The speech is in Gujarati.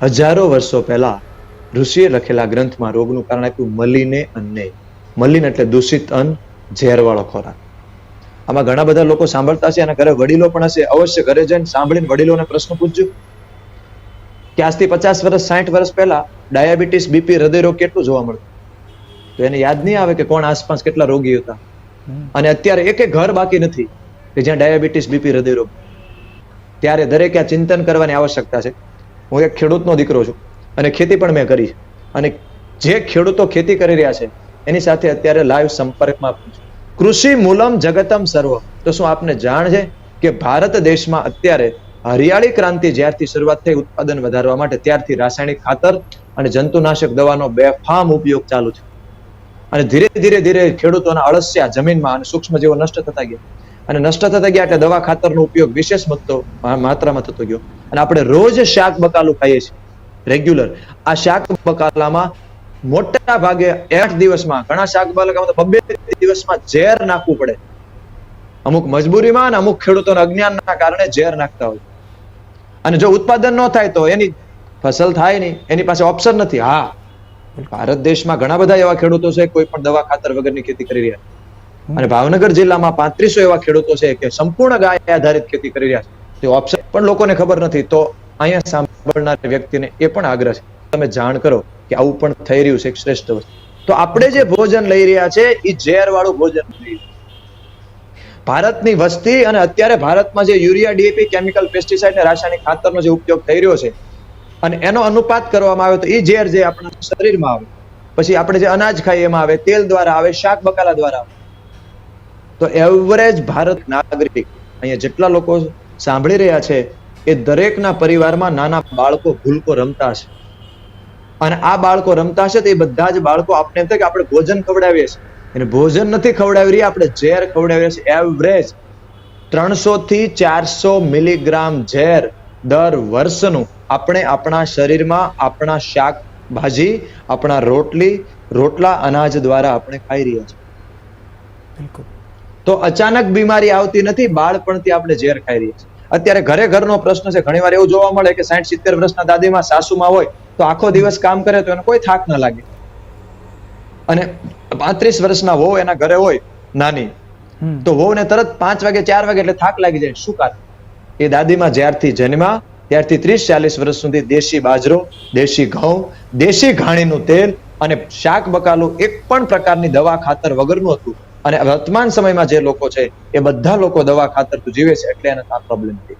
હજારો વર્ષો પહેલા ઋષિએ લખેલા ગ્રંથમાં રોગનું કારણ આપ્યું મલિને અન્ને. મલિન એટલે દૂષિત અન્ન, ઝેરવાળો ખોરાક. આમાં ઘણા બધા લોકો સાંભળતા છે અને ઘરે વડીલો પણ હશે. અવશ્ય ઘરે જઈને સાંભળીને વડીલોને પ્રશ્ન પૂછજો. કે આજથી પચાસ વર્ષ, સાઠ વર્ષ પહેલા ડાયાબિટીસ, બીપી હૃદયરોગ કેટલું જોવા મળતું? તો એને યાદ નહીં આવે કે કોણ આસપાસ કેટલા રોગી હતા. અને અત્યારે એક ઘર બાકી નથી કે જ્યાં ડાયાબિટીસ, બીપી હૃદયરોગ ત્યારે દરેકે આ ચિંતન કરવાની આવશ્યકતા છે. હું એક ખેડૂતનો દીકરો છું અને ખેતી પણ મેં કરી અને જે ખેડૂતો ખેતી કરી રહ્યા છે, એની સાથે અત્યારે લાઈવ સંપર્કમાં છું. કૃષિ મૂલમ જગતમ સર્વ. તો શું આપને જાણ છે કે ભારત દેશમાં અત્યારે હરિયાળી ક્રાંતિ જ્યારથી શરૂઆત થઈ, ઉત્પાદન વધારવા માટે ત્યારથી રાસાયણિક ખાતર અને જંતુનાશક દવાનો બેફામ ઉપયોગ ચાલુ છે. અને ધીરે ધીરે ધીરે ખેડૂતોના અળસિયા જમીનમાં અને સૂક્ષ્મજીવો નષ્ટ થતા ગયા. અને નષ્ટ થતા ગયા એટલે દવા ખાતરનો ઉપયોગ વિશેષ મતો માત્રામાં થતો ગયો. અને આપણે રોજ શાક બકાલું ખાઈએ છીએ રેગ્યુલર આ શાક બકાલામાં મોટા ભાગે આઠ દિવસમાં, ઘણા શાક બકાલામાં બબે દિવસમાં ઝેર નાખવું પડે. અમુક મજબૂરીમાં અને અમુક ખેડૂતોના અજ્ઞાનના કારણે ઝેર નાખતા હોય. અને જો ઉત્પાદન ન થાય તો એની ફસલ થાય નહીં, એની પાસે ઓપ્શન નથી. હા ભારત દેશમાં ઘણા બધા એવા ખેડૂતો છે, કોઈ પણ દવા ખાતર વગરની ખેતી કરી રહ્યા છે. અને ભાવનગર જિલ્લામાં પાંત્રીસો એવા ખેડૂતો છે કે સંપૂર્ણ ગાય આધારિત ખેતી કરી રહ્યા છે. તે ઓપ્શન પણ લોકોને ખબર નથી. તો અહીંયા સાંભળનાર વ્યક્તિને એ પણ આગ્રહ છે. તમે જાણ કરો કે આવું પણ થઈ રહ્યું છે શ્રેષ્ઠ વસ્તુ. તો આપણે જે ભોજન લઈ રહ્યા છે એ ઝેર વાળું ભોજન. ભારતની વસ્તી અને અત્યારે ભારતમાં જે યુરિયા, ડીએપી, કેમિકલ પેસ્ટિસાઇડ અને રાસાયણિક ખાતરનો જે ઉપયોગ થઈ રહ્યો છે, અને એનો અનુપાત કરવામાં આવે તો એ ઝેર જે આપણા શરીરમાં આવે. પછી આપણે જે અનાજ ખાઈએ એમાં આવે, તેલ દ્વારા આવે, શાક બકાલા દ્વારા આવે. તો એવરેજ ભારત નાગરિક અહીંયા જેટલા લોકો સાંભળી રહ્યા છે એ દરેકના પરિવારમાં નાના બાળકો ભૂલકો રમતા છે અને આ બાળકો રમતા છે તો એ બધા જ બાળકો આપણે એમ થાય કે આપણે ભોજન ખવડાવીએ છીએ. અને ભોજન નથી ખવડાવી રહ્યા આપણે ઝેર ખવડાવીએ છીએ. એવરેજ ત્રણસો થી ચારસો મિલીગ્રામ ઝેર દર વર્ષનું આપણે આપણા શરીરમાં આપણા શાકભાજી આપણા રોટલી રોટલા અનાજ દ્વારા આપણે ખાઈ રહ્યા છીએ. તો અચાનક બીમારી આવતી નથી બાળપણથી આપણે ઝેર ખાઈ રહ્યા છીએ. અત્યારે ઘરે ઘરનો પ્રશ્ન છે. ઘણીવાર એવું જોવા મળે કે સાઠ સિત્તેર વર્ષના દાદીમાં સાસુમાં હોય તો આખો દિવસ કામ કરે તો એને કોઈ થાક ન લાગે. અને પાંત્રીસ વર્ષના વહુ એના ઘરે હોય નાની તો વહુને તરત પાંચ વાગે ચાર વાગે એટલે થાક લાગી જાય. શું કારણ? એ દાદીમાં જ્યારથી જન્મા ત્યારથી ત્રીસ ચાલીસ વર્ષ સુધી દેશી બાજરો દેશી ઘઉં દેશી ઘાણીનું તેલ અને શાક બકાલું એક પણ પ્રકારની દવા ખાતર વગરનું હતું. અને વર્તમાન સમયમાં જે લોકો છે એ બધા લોકો દવા ખાતર જીવે છે, એટલે એને આ પ્રોબ્લેમ થઈ